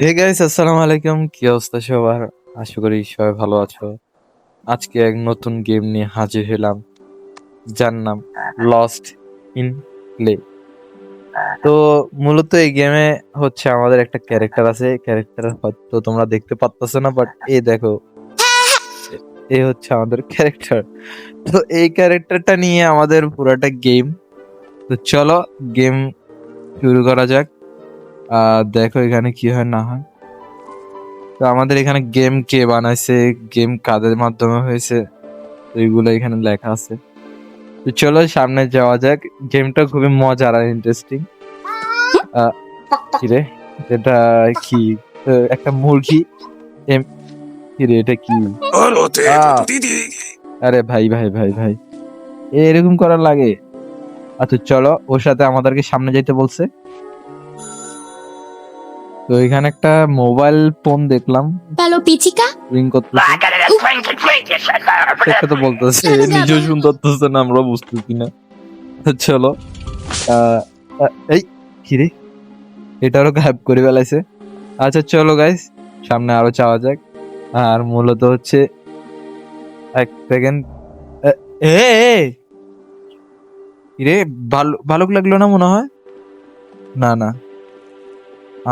Hey guys আসসালামু আলাইকুম। কি অবস্থা সবার? আশা করি সবাই ভালো আছো। আজকে এক নতুন গেম নিয়ে হাজির হলাম। যার নাম লস্ট ইন প্লে তো মূলত এই গেমে হচ্ছে আমাদের একটা ক্যারেক্টার আছে। ক্যারেক্টার হয়তো তোমরা দেখতে পাচ্ছ না বাট এই দেখো এই হচ্ছে আমাদের ক্যারেক্টার তো এই ক্যারেক্টারটা নিয়ে আমাদের পুরাটা গেম তো চলো গেম শুরু করা যাক। দেখো এখানে কি হয় না হয়। তো আমাদের এখানে গেম কে বানাইছে গেম কাদের মাধ্যমে হয়েছে এইগুলো এখানে লেখা আছে। তো চলো সামনে যাওয়া যাক গেমটা খুবই মজার আর ইন্টারেস্টিং কিরে এটা কি? একটা মুরগি? এম- কিরে এটা কি? te, Ah. Didi. আরে ভাই ভাই ভাই ভাই। এ এরকম করার লাগে। আচ্ছা চলো ওর সাথে আমাদেরকে সামনে যেতে বলছে। তো এখানে একটা মোবাইল ফোন দেখলাম। Palo pichica? রিং করতেছে। সেটা তো বলতেছে? নিজেও সুন্দর করতেছে না আমরা বুঝতেছি না। চলো। এই কিরে এটারও গায়েব করে ফেলাইছে। আচ্ছা চলো গাইস সামনে আরও চাওয়া যাক। আর মূলত হচ্ছে এক সেকেন্ড এ ভালো ভালুক লাগল না মনে হয়? না না।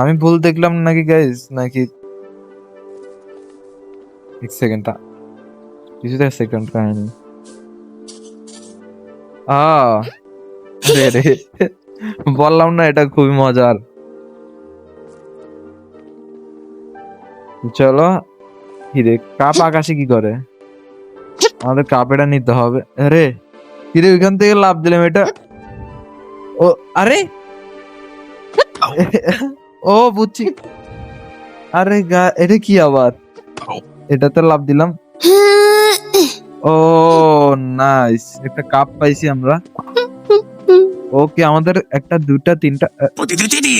আমি ভুল দেখলাম নাকি গাইস নাকি? এক সেকেন্ডটা কিছুতে সেকেন্ড কাহিনী। রে রে। বললাম না, এটা খুবই মজার। চলো কিরে কাপ আকাশে কি করে? আমাদের কাপ এটা নিতে হবে। আরে কিরে ওইখান থেকে লাভ দিলাম এটা। ও, আরে! ও, বুঝছি। আরে গা, এটা কি আবার? এটাতে লাভ দিলাম। ও নাইস একটা কাপ পাইছি আমরা। ওকে আমাদের একটা, দুটা, তিনটা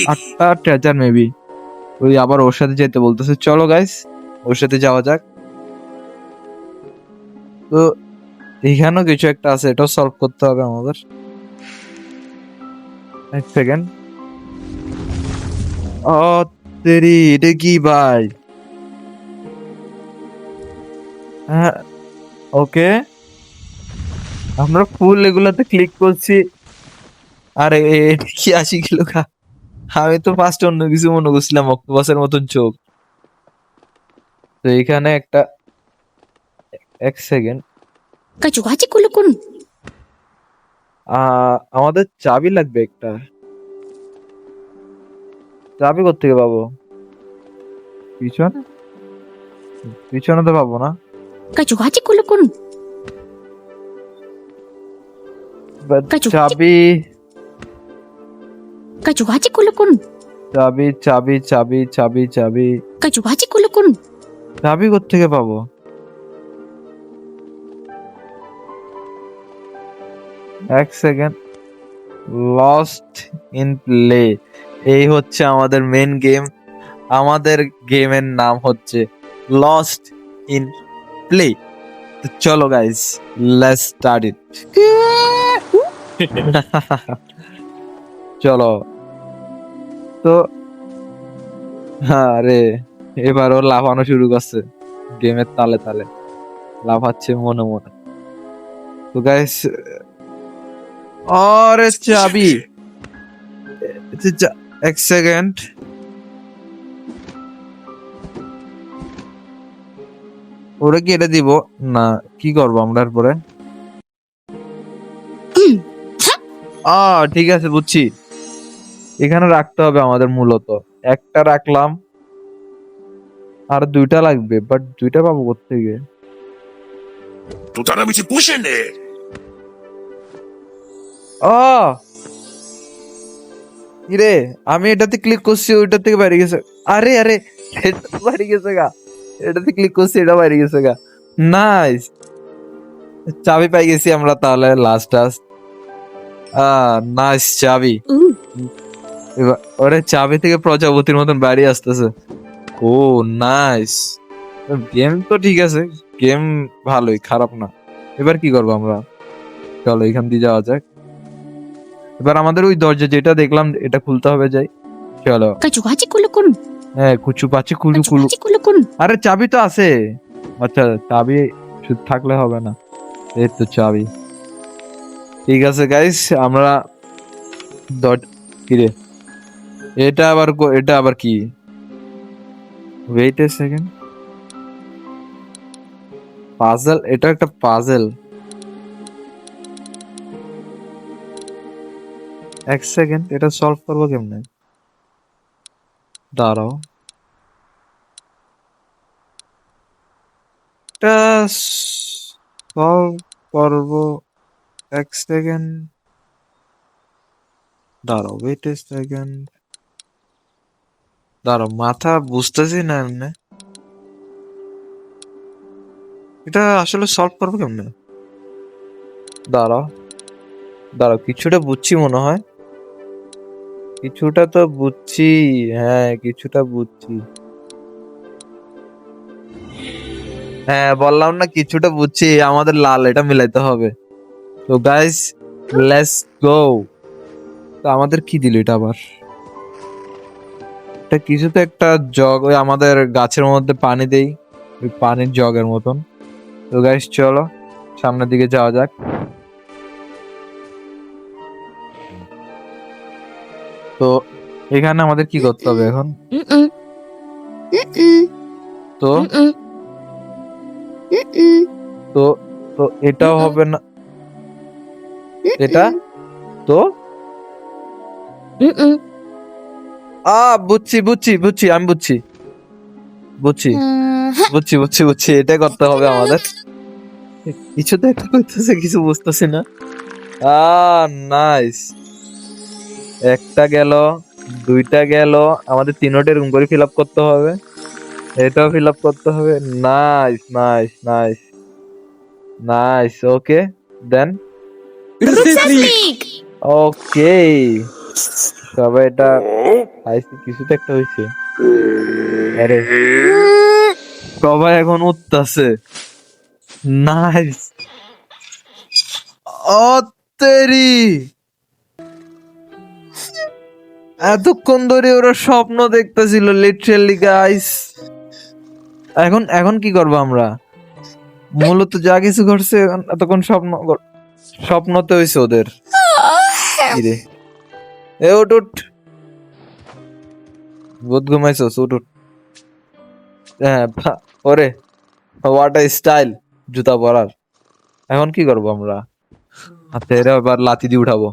আটটা ট্রেজার মেবি ওই আবার ওর সাথে যেতে বলতেছে। চলো গাইস ওর সাথে যাওয়া যাক। তো, এখানেও কিছু একটা আছে, এটাও সলভ করতে হবে আমাদের। এক সেকেন্ড ও তেরি এটা কি ভাই? হ্যাঁ ওকে। আমরা ফুল এগুলাতে ক্লিক করছি। আরে এটা কি আশি কিলো খা আমি তো ফার্স্ট অন্য কিছু মনে করছিলাম অক্টোপাসের মতন চোখ। তো এখানে একটা এক সেকেন্ড Kachuhachi kulukun. আমাদের চাবি লাগবে একটা। চাবি থেকে পাবো? পিছনে? পিছনে তো পাবো না। কাজ আছে কোলো কোন? চাবি। কাজ আছে কোলো কোন? চাবি চাবি চাবি চাবি চাবি। কাজ আছে কোলো কোন? চাবি থেকে পাবো? এক সেকেন্ড। লস্ট ইন প্লে এই হচ্ছে আমাদের মেন গেম আমাদের গেমের নাম হচ্ছে লস্ট ইন প্লে তো চলো গাইস লেটস স্টার্ট ইট চলো। তো, আরে এবার ও লাফানো শুরু করছে গেমের তালে তালে। লাফাচ্ছে মনে মনে। তো গাইস আরে চাবি। এক সেকেন্ড। ওরা কি এটা দিব? না কি করব আমরা এরপরে? আ ঠিক আছে বুঝছি। এখানে রাখতে হবে আমাদের মূলত। একটা রাখলাম। আর দুইটা লাগবে বাট দুইটা পাবো কোথেকে Tu tara bici pushen ne. ও ইরে আমি এটাতে ক্লিক করছি ওইটা থেকে বাইরে গেছে। আরে আরে এটা বাইরে গেছে গা। এটাতে ক্লিক করছি এটা বাইরে গেছে গা। নাইস চাবি পাই গেছি আমরা তাহলে লাস্ট লাস্ট নাইস চাবি। ওরে চাবি থেকে প্রজাপতির মতন বাড়ি আসতেছে। ও নাইস গেম তো ঠিক আছে গেম ভালোই খারাপ না। এবার কি করব আমরা? চলো এখান দিয়ে যাওয়া যাক। এবার আমাদের ওই দরজা যেটা দেখলাম এটা খুলতে হবে যাই। চলো। কাচু হাজি কুলু। কুন হ্যাঁ কুচু পাচি কুলু। কুলু কুলু। কুন আরে চাবি তো আছে। আচ্ছা চাবি শুধু থাকলে হবে না। এই তো চাবি। ঠিক আছে গাইস আমরা ডট কিরে? এটা আবার এটা আবার কি? ওয়েট এ সেকেন্ড পাজল এটা একটা পাজল এক সেকেন্ড এটা সলভ করব কেমনে? দাঁড়াও। এটা সলভ করব এক সেকেন্ড দাঁড়াও ওয়েট এ সেকেন্ড দাঁড়াও, মাথা বুঝতেছি না এমনি। এটা আসলে সলভ করব কেমনে? দাঁড়াও। দাঁড়াও, কিছুটা বুঝছি মনে হয়। কিছুটা তো বুঝছি হ্যাঁ কিছুটা বুঝছি। হ্যাঁ বললাম না কিছুটা বুঝছি, আমাদের লাল, এটা মিলাইতে হবে। তো গাইস লেটস গো তো আমাদের কি দিল এটা আবার? এটা কিছু তো একটা জগ, ওই আমাদের গাছের মধ্যে পানি দেই, ওই পানির জগের মতন। তো গাইস চলো, সামনের দিকে যাওয়া যাক। এখানে আমাদের কি করতে হবে এখন? তো? তো তো এটাও হবে না। এটা? তো? আ বুঝছি বুঝছি বুঝছি আমি বুঝছি। বুঝছি। বুঝছি বুঝছি বুঝছি এটাই করতে হবে আমাদের। কিছু তো একটা করতেছে কিছু বুঝতেছি না। Ah nice. একটা গেল। দুইটা গেল আমাদের তিনোটে রুম করে ফিল আপ করতে হবে। এটাও ফিল আপ করতে হবে। Nice nice nice nice okay then okay তবে এটা আইসি কিছু তো একটা হয়েছে। আরে সবাই এখন উঠতেছে। নাইস অতেরি এতক্ষণ ধরে ওরা স্বপ্ন দেখতেছিল লিটারালি গাইস এখন এখন কি করব আমরা? মূলত যা কিছু ঘটছে এতক্ষণ স্বপ্ন স্বপ্নতে হয়েছে ওদের। এ, উঠ বহুত ঘুমাইছস হ্যাঁ ওরে হোয়াট স্টাইল জুতা পরার। এখন কি করব আমরা? হাতে এরা এবার লাথি দিয়ে উঠাবো।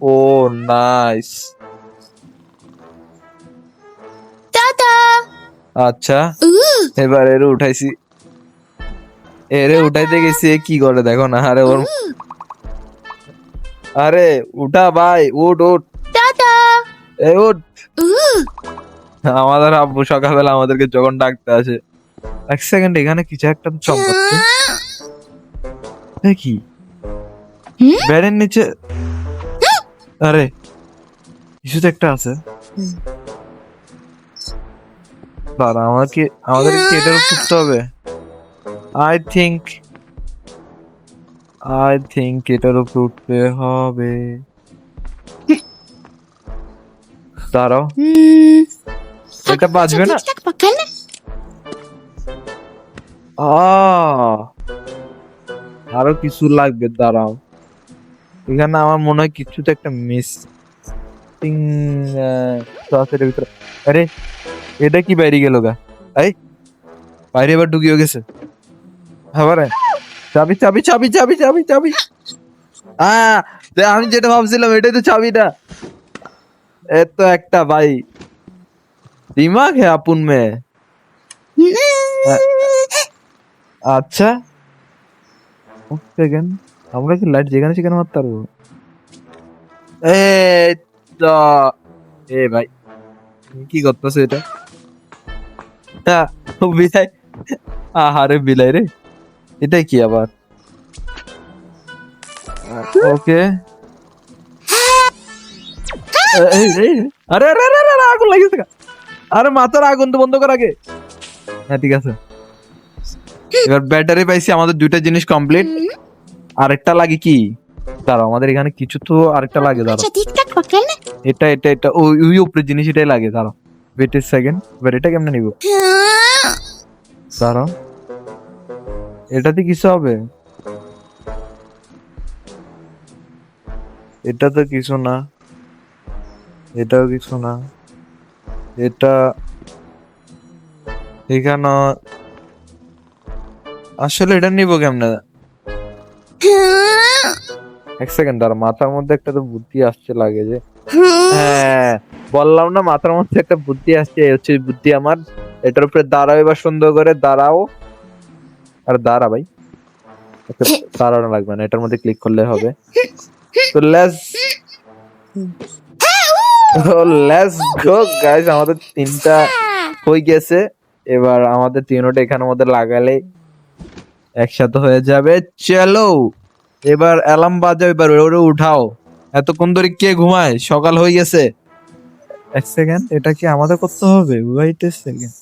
Oh nice Tata! আচ্ছা এবার এর উঠাইছি। এরে উঠাইতে গেছি এ কি করে? দেখো না আরে ওর আরে উঠা ভাই উঠ উঠ। Tata! এ উঠ। আমাদের আব্বু সকালবেলা আমাদেরকে যখন ডাকতে আসে এক সেকেন্ড এখানে কিছু একটা চমকাচ্ছে। কি? ব্যারের নিচে আরে কিছু তো একটা আছে। দাঁড়া আমাকে আমাদের কি এটার উপর হবে? আই থিঙ্ক আই থিঙ্ক এটার উপর উঠতে হবে। দাঁড়াও. এটা বাজবে না। আরও কিছু লাগবে দাঁড়াও। এখানে আমার মনে হয় কিছু তো একটা মিস ভিতরে। আরে, এটা কি বাইরে গেল গা? এই, বাইরে এবার ঢুকিয়ে গেছে। আবার চাবি চাবি চাবি চাবি চাবি চাবি। আমি যেটা ভাবছিলাম, এটাই তো চাবিটা। এ তো একটা ভাই। দিমাগ হে আপুন মে আচ্ছা। আমরা কি লাইট যেখানে সেখানে মারতে পারব? এ ভাই কি করতেছে এটা? বিলাই আহারে বিলাই রে কি আবার? ওকে। আরে আরে আরে, আরে, আগুন লাগিয়েছে আরে মাথার আগুন তো বন্ধ কর আগে। হ্যাঁ ঠিক আছে। এবার ব্যাটারি পাইছি আমাদের দুইটা জিনিস কমপ্লিট আরেকটা লাগে কি? দাঁড়াও আমাদের এখানে কিছু তো আরেকটা লাগে দাঁড়াও। আচ্ছা এটা এটা এটা ওই ওই উপরে জিনিস এটাই লাগে দাঁড়াও। ওয়েট এ সেকেন্ড এবার এটা কেমনে নিব? দাঁড়াও। এটাতে কিছু হবে? এটা তো কিছু না। এটাও কিছু না। এটা এখানে আসলে এটা নিব কেমনে? এক সেকেন্ড দাঁড়া, মাথার মধ্যে একটা তো বুদ্ধি আসছে লাগে যে। হ্যাঁ বললাম না, মাথার মধ্যে একটা বুদ্ধি আসছে হচ্ছে বুদ্ধি আমার। এটার উপরে দাঁড়াও এবার সুন্দর করে, দাঁড়াও। আর দাঁড়া ভাই। দাঁড়ানো লাগবে না, এটার মধ্যে ক্লিক করলে হবে। তো লেস লেস গো গাইস আমাদের তিনটা হয়ে গেছে। এবার আমাদের তিনটা এখানের মধ্যে লাগালে একসাথে হয়ে যাবে। চলো এবার অ্যালার্ম বাজাও এবার ওরে উঠাও। এতক্ষণ ধরে কে ঘুমায়? সকাল হয়ে গেছে। এক সেকেন্ড এটা কি আমাদের করতে হবে? ওয়েট এ সেকেন্ড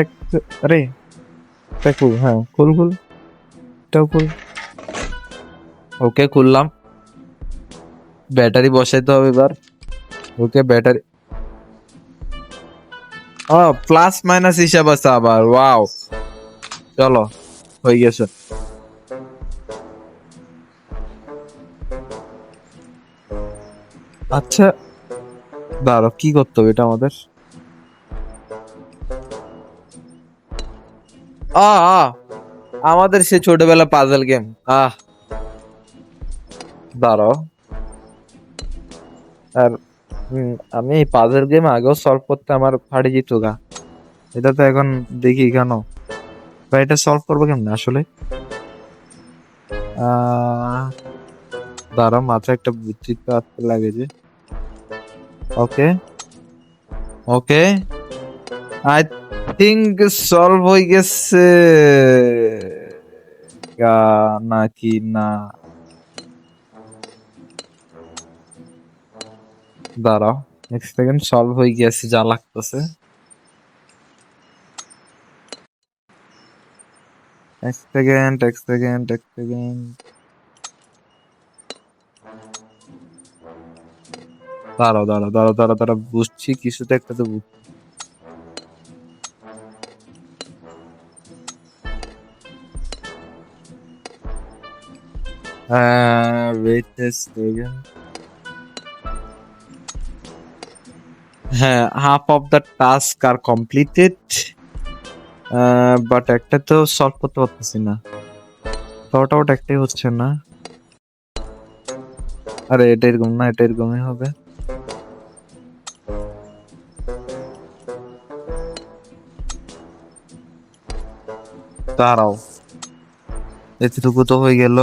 এক আরে খুল হ্যাঁ খুল খুল। এটাও খুল। ওকে খুললাম। ব্যাটারি বসাইতে হবে এবার। Okay battery. ও প্লাস মাইনাস হিসাব আছে আবার ওয়াও চলো, হয়ে গেছে। আচ্ছা দাঁড়াও, কি করতে হবে এটা আমাদের? আ আমাদের সে ছোটবেলা পাজল গেম আহ দাঁড়াও। আর আমি পাজল গেম আগেও সলভ করতে আমার ফাড়ি যেত গা এটা তো এখন দেখি কেন। বা এটা সলভ করব কেমন আসলে? দাঁড়াও, মাথায় একটা বুদ্ধি আসতে লাগে যে। Okay. Okay. I think solve হয়ে গেছে। নাকি না দাঁড়াও নেক্সট সেকেন্ড সলভ হয়ে গেছে, যা লাগতেছে। এক সেকেন্ড এক সেকেন্ড এক সেকেন্ড দাঁড়াও দাঁড়াও দাঁড়াও দাঁড়াও দাঁড়াও বুঝছি কিছু তো একটা তো বুঝছি Uh, wait a second. হ্যাঁ half of the task are completed but একটা তো সলভ করতে পারতেছি না। শর্ট আউট একটাই হচ্ছে না। আরে, এটা এরকম না, এটা এরকমই হবে। দাঁড়াও। এতটুকু তো হয়ে গেল।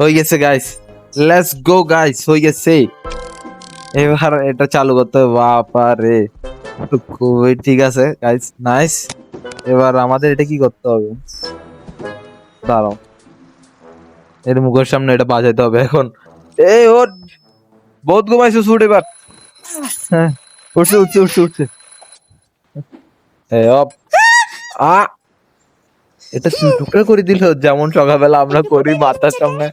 হয়ে গেছে গাইস লেটস গো গাইস হয়ে গেছে। এবার এটা চালু করতে হবে। বাবা রে খুবই ঠিক আছে গাইস নাইস এবার আমাদের এটা কি করতে হবে? দাঁড়াও। এর মুখের সামনে এটা বাজাইতে হবে এখন। এই ওর বহুত ঘুমাইছো শুট এবার। হ্যাঁ উঠছে উঠছে উঠছে উঠছে। এই অপ আ এটা টুকরা করে দিল যেমন সকালবেলা আমরা করি মাথার সামনে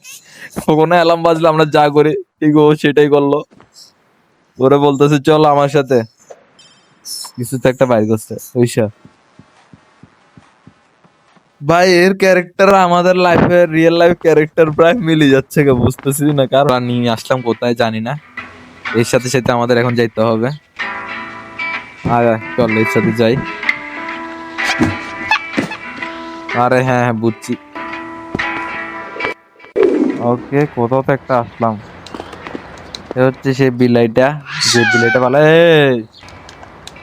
কখনো অ্যালার্ম বাজলে আমরা যা করি ঠিক ও সেটাই করল। ওরা বলতেছে চল আমার সাথে। কিছু তো একটা বাইর করছে ওইসা ভাই এর ক্যারেক্টার আমাদের লাইফের রিয়েল লাইফ ক্যারেক্টার প্রায় মিলে যাচ্ছে কে বুঝতেছি না? কারণ নিয়ে আসলাম কোথায় জানি না। এর সাথে সাথে আমাদের এখন যাইতে হবে। আরে চল এর সাথে যাই। আরে হ্যাঁ হ্যাঁ বুঝছি। ওকে কোথাও তো একটা আসলাম। এ হচ্ছে সেই বিলাইটা। যে বিলাইটা ভালো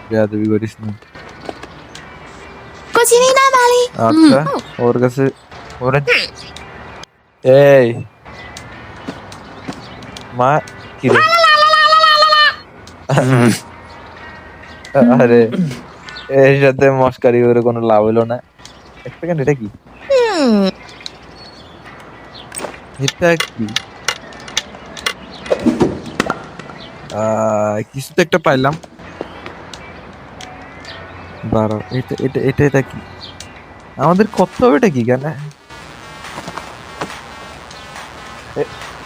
বেয়াদবি করিস না। আচ্ছা ওর কাছে ওরে! এই! মা কি রে? আরে এর সাথে মস্কারি করে কোনো লাভ হলো না। এক সেকেন্ড এটা কি? এটা কি? কিছু তো একটা পাইলাম। দাঁড়াও এটা এটা এটা এটা কি? আমাদের করতে হবে এটা কি কেন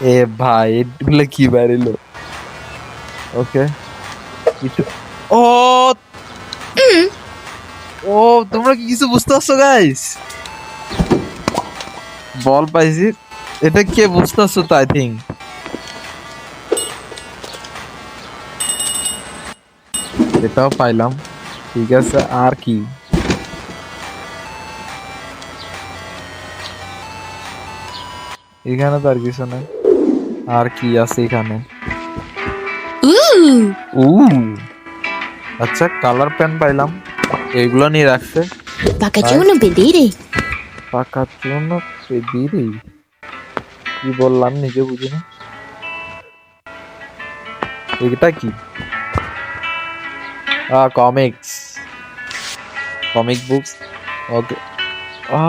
এ- ভাই এগুলো কি বাইরেলো ওকে কিছু ও ও তোমরা কি কিছু বুঝতে পারছ গাইস বল পাইছি। এটা কে বুঝতে পারছ তো আই থিঙ্ক এটাও পাইলাম। ঠিক আছে আর কি? এখানে তো আর কিছু নেই। আর কি আছে এখানে? উ আচ্ছা কালার পেন পাইলাম। এইগুলো নিয়ে রাখছে। Baka c'è uno vedere. পাকার জন্য পেদিরে কি বললাম নিজে বুঝি না। এটা কি? আ comics comic books okay uh.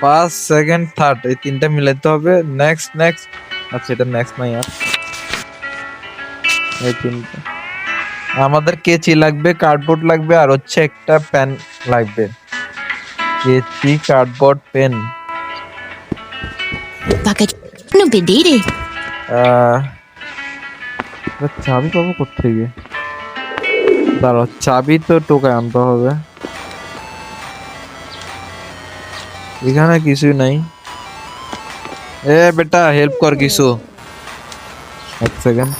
First second third এই তিনটা মিলাতে হবে। নেক্সট নেক্সট আচ্ছা এটা নেক্সট নাই আর। এই তিনটা। আমাদের কেচি লাগবে? কার্ডবোর্ড লাগবে আর হচ্ছে একটা পেন লাগবে। কেচি কার্ডবোর্ড পেন চাবি পাবো কোথেকে দাঁড়াও চাবি তো টোকায় আনতে হবে। এখানে কিছুই নাই। এ বেটা হেল্প কর কিছু। এক সেকেন্ড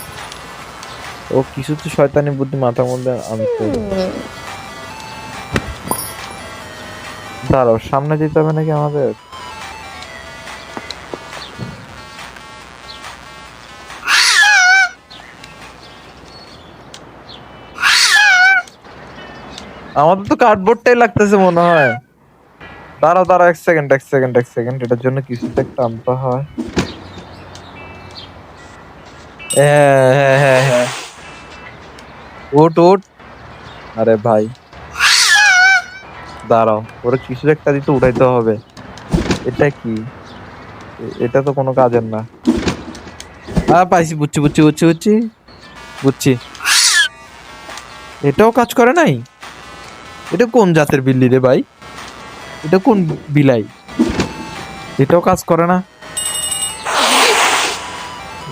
ও কিছু তো শয়তানি বুদ্ধি মাথার মধ্যে আনতে। দাঁড়াও, সামনে যেতে হবে নাকি আমাদের? আমাদের তো কার্ডবোর্ডটাই লাগতেছে মনে হয়। দাঁড়াও দাঁড়াও, এক সেকেন্ড এক সেকেন্ড এক সেকেন্ড এটার জন্য কিছু একটা আনতে হ্যাঁ। হ্যাঁ হ্যাঁ হ্যাঁ ওট ওট আরে ভাই। দাঁড়াও, ওরা কিছু একটা দিতে উঠাইতে হবে। এটা কি? এটা তো কোনো কাজের না। হ্যাঁ পাইছি, বুঝছি বুঝছি বুঝছি বুঝছি। বুঝছি। এটাও কাজ করে নাই? এটা কোন জাতের বিল্লি রে ভাই? এটা কোন বিলাই? এটাও কাজ করে না?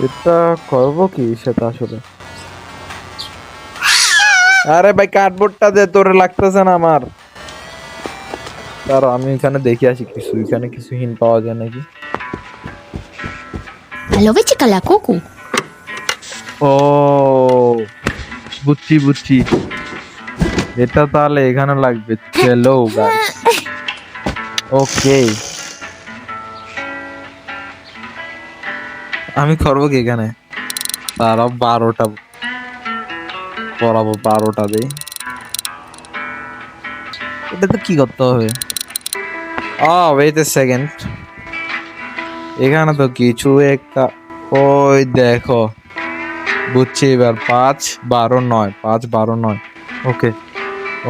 এটা করব কি সেটা আসলে? আরে ভাই কার্ডবোর্ডটা দে তোরে লাগতেছে না আমার। তার আমি এখানে দেখে আসি কিছু। এখানে কিছু হিন পাওয়া যায় নাকি? Allora c'è la coco. ও বুঝছি বুঝছি। এটা তাহলে এখানে লাগবে। চলো গাইস ওকে আমি করব কি এখানে? তারা বারোটা। পড়াবো বারোটা দেই এটা তো কি করতে হবে? ওয়েট এ সেকেন্ড এখানে তো কিছু একটা ওই দেখো। বুঝছি এবার পাঁচ বারো নয় পাঁচ বারো নয়। ওকে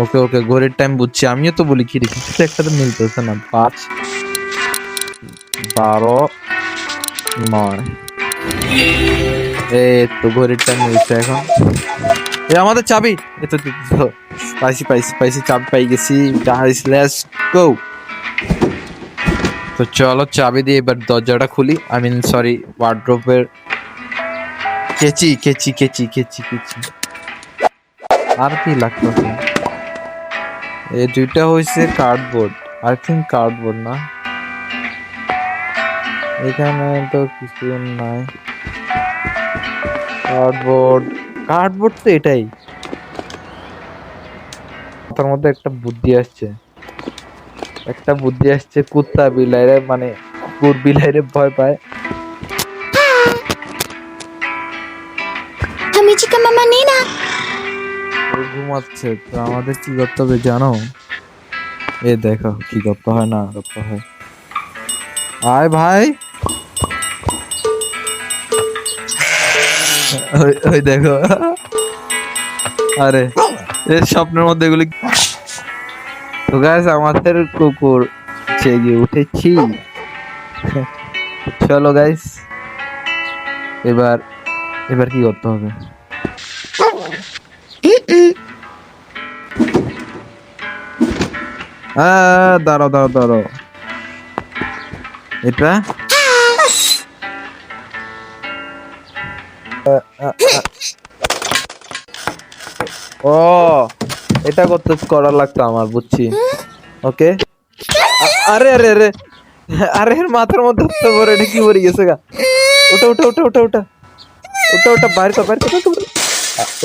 ওকে ওকে ঘড়ির টাইম বুঝছি। আমিও তো বলি কি রে কিছু তো একটা তো মিলতেছে না? পাঁচ বারো নয়। এই তো ঘড়ির টাইম মিলছে এখন। এ আমাদের চাবি। এ তো তো- তো, পাইছি পাইছি পাইছি চাবি পাই গেছি। লেটস গো তো চলো চাবি দিয়ে এবার দরজাটা খুলি। আই মিন সরি ওয়ার্ড্রোপের কেচি কেচি কেচি কেচি কেচি। আর কি লাগতো এই দুইটা হইছে কার্ডবোর্ড আই থিঙ্ক কার্ডবোর্ড না। এখানে তো কিছু নাই। কার্ডবোর্ড কার্ডবোর্ড তো এটাই। তার মধ্যে একটা বুদ্ধি আসছে। একটা বুদ্ধি আসছে কুত্তা বিলাইরে মানে কুকুর বিলাইরে ভয় পায়। Amici con mamma Nina. ও ঘুমাচ্ছে তো আমাদের কি করতে হবে জানো? এ দেখো কি করতে হয় না করতে হয়। আয় ভাই। ওই দেখো। আরে এর স্বপ্নের মধ্যে এগুলি তো গাছ আমাদের কুকুর জেগে উঠেছি। চলো গাইস এবার এবার কি করতে হবে? দাঁড়াও দাঁড়াও দাঁড়াও। এটা? ও এটা করতে করা লাগতো আমার বুঝছি। ওকে? আরে আরে আরে আরে মাথার মধ্যে তো বড় এটা কি পড়ে গেছে গা? ওটা ওটা ওটা ওটা ওটা। ওটা ওটা বাইরে কর বাইরে কর,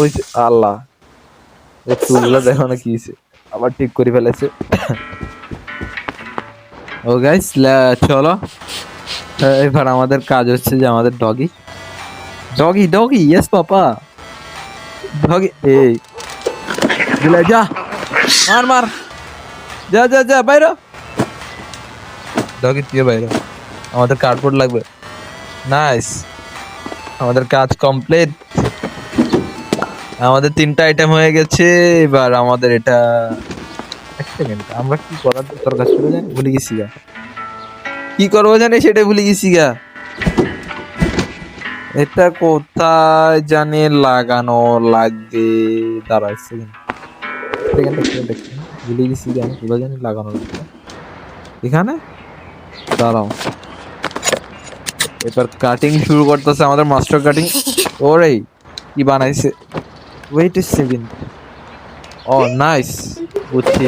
ওই আল্লাহ। চুলগুলো দেখো না কি আবার ঠিক করে ফেলেছে। ও গাইস চলো। এবার আমাদের কাজ হচ্ছে যে আমাদের doggy doggy doggy yes papa doggy এই দিলে যা মার মার যা যা যা বাইরে ডগি তুই বাইরে আমাদের কার্ডবোর্ড লাগবে নাইস আমাদের কাজ কমপ্লিট আমাদের তিনটা আইটেম হয়ে গেছে এবার আমাদের এটা এক সেকেন্ড আমরা কি করার তোর কাছে ছিল জানি ভুলে গেছি গা কি করব জানি সেটা ভুলে গেছি গা এটা কোথায় জানি লাগানো লাগবে? দাঁড়া এক সেকেন্ড ভুলে গেছি গা কোথায় জানি লাগানো লাগবে। এখানে? দাঁড়াও। এবার কাটিং শুরু করতেছে আমাদের মাস্টার কাটিং ওরে কি বানাইছে? Wait a second oh nice বুঝছি।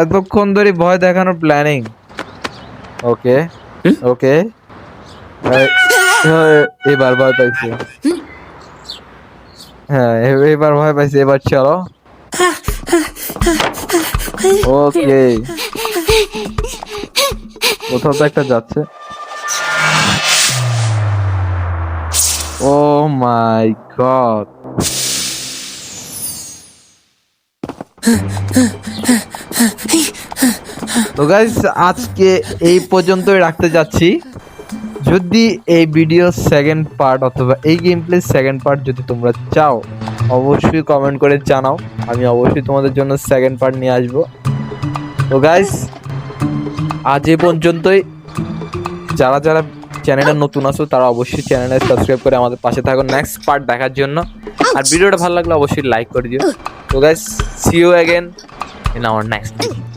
এতক্ষণ ধরে ভয় দেখানোর প্ল্যানিং ওকে ওকে এবার ভয় পাইছি। হ্যাঁ এবার ভয় পাইছি, এবার চলো। ওকে। কোথাও তো একটা যাচ্ছে। ও মাই গড তো গাইস আজকে এই পর্যন্তই রাখতে যাচ্ছি। যদি এই ভিডিও সেকেন্ড পার্ট অথবা এই গেম প্লে সেকেন্ড পার্ট যদি তোমরা চাও অবশ্যই কমেন্ট করে জানাও। আমি অবশ্যই তোমাদের জন্য সেকেন্ড পার্ট নিয়ে আসব। তো গাইস আজ এ পর্যন্তই। যারা যারা চ্যানেলে নতুন আছো তারা অবশ্যই চ্যানেলে সাবস্ক্রাইব করে আমাদের পাশে থাকো নেক্সট পার্ট দেখার জন্য। আর ভিডিওটা ভালো লাগলে অবশ্যই লাইক করে দিও। তো guys see you again in our next video